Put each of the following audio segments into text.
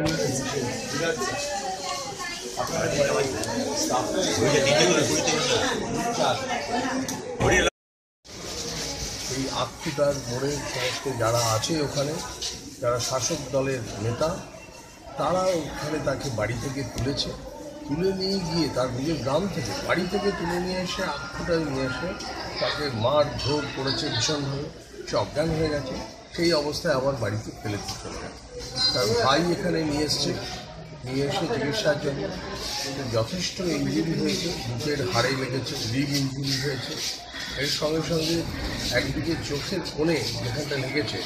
এই আত্মীয়তার মোড়ে সমস্ত যারা আছে ওখানে, যারা শাসক দলের নেতা, তারা ওখানে তাকে বাড়ি থেকে তুলেছে। তুলে নিয়ে গিয়ে তার নিজের গ্রাম থেকে বাড়ি থেকে তুলে নিয়ে এসে আত্মীয়তায় নিয়ে এসে তাকে মার ধোর করেছে ভীষণভাবে। সে অজ্ঞান হয়ে গেছে। সেই অবস্থায় আবার বাড়িতে ফেলে দিয়ে চলে গেছে তার ভাই এখানে নিয়ে এসছে। নিয়ে এসে চিকিৎসার জন্য। যথেষ্ট ইঞ্জুরি হয়েছে। বুকের হাড়ে লেগেছে, রিগ ইঞ্জুরি হয়েছে। এর সঙ্গে সঙ্গে একদিকে চোখের কোণে যেখানটা লেগেছে,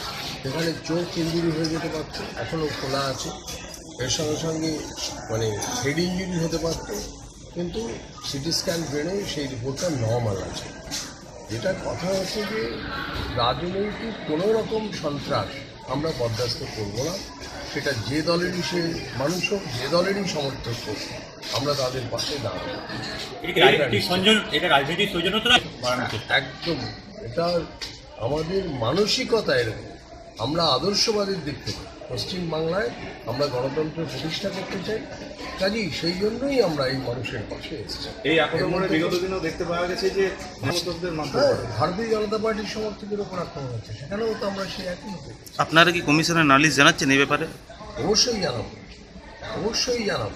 সেখানে চোখ ইঞ্জুরি হয়ে যেতে পারত, এখনও খোলা আছে। এর সঙ্গে সঙ্গে মানে হেড ইঞ্জুরি হতে পারত, কিন্তু সিটি স্ক্যান ব্রেনে সেই রিপোর্টটা নর্মাল আছে। যেটা কথা হচ্ছে যে রাজনৈতিক কোনো রকম সন্ত্রাস আমরা বরদাস্ত করব না। সেটা যে দলেরই সে মানুষ হোক যে দলেরই সমর্থক হোক আমরা তাদের পাশে দাঁড়াবো। একদম। এটা আমাদের মানসিকতা এরকম। আমরা আদর্শবাদের দিক থেকে পশ্চিমবাংলায় আমরা গণতন্ত্র প্রতিষ্ঠা করতে চাই কাজেই সেই জন্যই আমরা এই মানুষের পাশে এসেছি। এই আক্রমণে বিগত দিনেও দেখতে পাওয়া গেছে যে হ্যাঁ ভারতীয় জনতা পার্টির সমর্থকের ওপর আক্রমণ হচ্ছে সেখানেও তো আমরা সেই একই আপনারা কি কমিশনের নালিশ জানাচ্ছেন এই ব্যাপারে? অবশ্যই জানাব অবশ্যই জানাব।